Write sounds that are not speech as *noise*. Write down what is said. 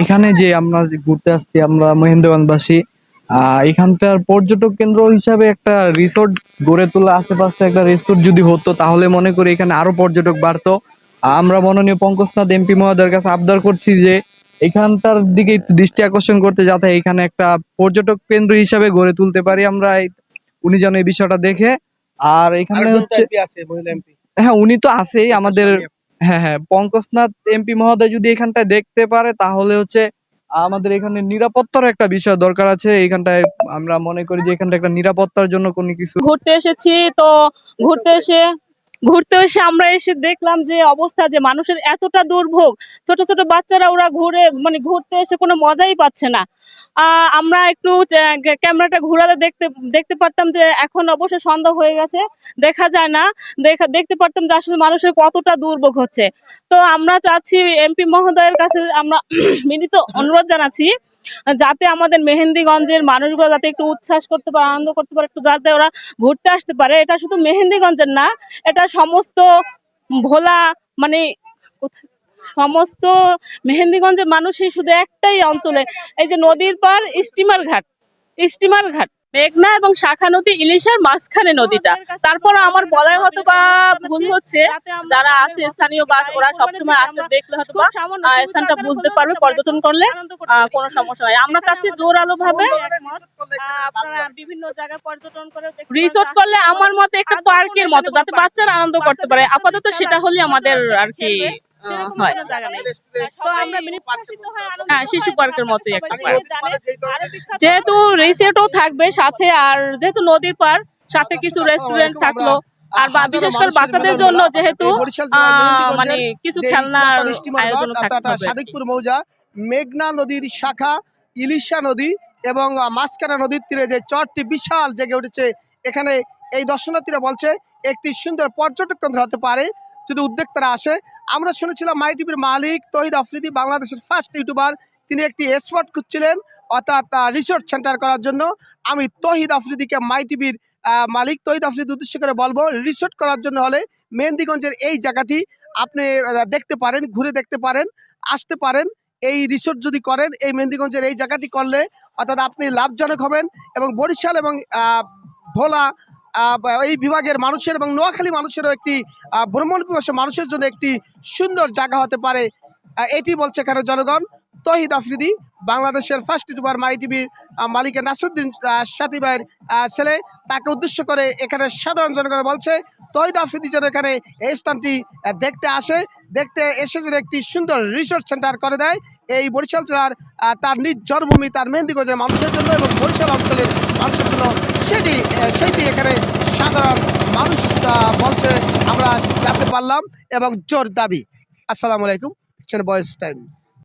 এখানে যে আমরা ঘুরতে আসছি আমরা মহেন্দ্রগঞ্জবাসী এখানকার পর্যটক কেন্দ্র হিসাবে একটা রিসোর্ট গড়ে তোলা আশেপাশে একটা রিসোর্ট যদি হতো তাহলে মনে করি এখানে আরও পর্যটক বাড়তো। আমরা মাননীয় পঙ্কজনাথ এমপি মহোদয়ের কাছে আবদার করছি যে এখানটার দিকে দৃষ্টি আকর্ষণ করতে যাতে এখানে একটা পর্যটক কেন্দ্র হিসাবে গড়ে তুলতে পারি আমরা উনি যেন এই বিষয়টা দেখে। আর এখানে হচ্ছে হ্যাঁ উনি তো আছেই আমাদের হ্যাঁ হ্যাঁ পঙ্কজনাথ এমপি মহোদয় যদি এখানটায় দেখতে পারে, তাহলে হচ্ছে আমাদের এখানে নিরাপত্তার একটা বিষয় দরকার আছে। এখানটায় আমরা মনে করি যে এখানটা একটা নিরাপত্তার জন্য কোনো কিছু ঘুরতে এসেছি, তো ঘুরতে এসে ঘুরতে এসে আমরা এসে দেখলাম যে অবস্থা যে মানুষের এতটা দুর্ভোগ। ছোট ছোট বাচ্চারা ওরা ঘুরে মানে ঘুরতে এসে কোনো মজাই পাচ্ছে না। আমরা একটু ক্যামেরাটা ঘোরালে দেখতে দেখতে পারতাম যে এখন অবশ্য সন্ধ্যা হয়ে গেছে, দেখা যায় না। দেখা, দেখতে পারতাম যে আসলে মানুষের কতটা দুর্ভোগ হচ্ছে। তো আমরা চাচ্ছি এমপি মহোদয়ের কাছে আমরা *clears throat* মিলিত অনুরোধ জানাচ্ছি যাতে আমাদের মেহেন্দিগঞ্জের মানুষগুলো যাতে একটু উচ্ছ্বাস করতে পারে, আনন্দ করতে পারে, একটু যাতে ওরা ঘুরতে আসতে পারে। এটা শুধু মেহেন্দিগঞ্জের না, এটা সমস্ত ভোলা মানে সমস্ত মেহেন্দিগঞ্জের মানুষই শুধু একটাই অঞ্চলে। এই যে নদীর পার স্টিমার ঘাট স্টিমার ঘাট। মেঘনা এবং শাখা নদী ইলিশার মাঝখানে নদীটা। তারপর আমার বলাই হয়তো বা ভুল হচ্ছে যারা আছে স্থানীয় বাস ওরা সবসময় আসলে দেখলে হয়তো বা স্থানটা বুঝতে পারবে পর্যটন করলে কোনো সমস্যা নাই। আমরা চাচ্ছি জোরালো ভাবে বিভিন্ন জায়গায় পর্যটন করে রিসোর্ট করলে আমার মতে একটা পার্কের মতো যাতে বাচ্চারা আনন্দ করতে পারে। আপাতত সেটা হলে আমাদের আর কি হয়। তো আমরা হ্যাঁ শিশু পার্কের মতোই একটা পার্ক যেহেতু রিসোর্টও থাকবে সাথে আর যেহেতু নদীর পার সাথে কিছু রেস্টুরেন্ট থাকল আর বিশেষ করে বাচ্চাদের জন্য যেহেতু মানে কিছু খেলনার আয়োজন। সাদিকপুর মৌজা মেঘনা নদীর শাখা ইলিশা নদী এবং মাঝখানা নদীর তীরে যে চরটি বিশাল জেগে উঠেছে এখানে এই দর্শনার্থীরা বলছে একটি সুন্দর পর্যটক কেন্দ্র হতে পারে। যদি উদ্যোক্তারা আসে আমরা শুনেছিলাম মাই টিভির মালিক তহিদ আফ্রিদি বাংলাদেশের ফার্স্ট ইউটিউবার তিনি একটি স্পট খুঁজছিলেন, অর্থাৎ রিসোর্ট সেন্টার করার জন্য। আমি তহিদ আফ্রিদিকে মাই টিভির মালিক তহিদ আফ্রিদি উদ্দেশ্য করে বলব রিসোর্ট করার জন্য হলে মেহেন্দিগঞ্জের এই জায়গাটি আপনি দেখতে পারেন, ঘুরে দেখতে পারেন, আসতে পারেন। এই রিসোর্ট যদি করেন, এই মেহেন্দিগঞ্জের এই জায়গাটি করলে, অর্থাৎ আপনি লাভজনক হবেন এবং বরিশাল এবং ভোলা এই বিভাগের মানুষের এবং নোয়াখালী মানুষেরও একটি ভ্রমণ মানুষের জন্য একটি সুন্দর জায়গা হতে পারে। এটি বলছে এখানে জনগণ? তহিদ আফ্রিদি বাংলাদেশের ফার্স্ট ইউটিউবার মাই টিভির মালিকের নাসরুদ্দিন আহ, সাথী ভাইয়ের ছেলে তাকে উদ্দেশ্য করে এখানে সাধারণ জনগণ বলছে তহিদ আফ্রিদি যেন এখানে এই স্থানটি দেখতে আসে দেখতে এসে যেন একটি সুন্দর রিসোর্ট সেন্টার করে দেয়। এই বরিশাল জেলার তার নিজ জন্মভূমি তার মেহেন্দিগঞ্জের মানুষের জন্য এবং বরিশাল অঞ্চলের মানুষের জন্য সেটি সেটি এখানে সাধারণ মানুষ বলছে আমরা জানতে পারলাম এবং জোর দাবি। আসসালামু আলাইকুম। Action Boys Times.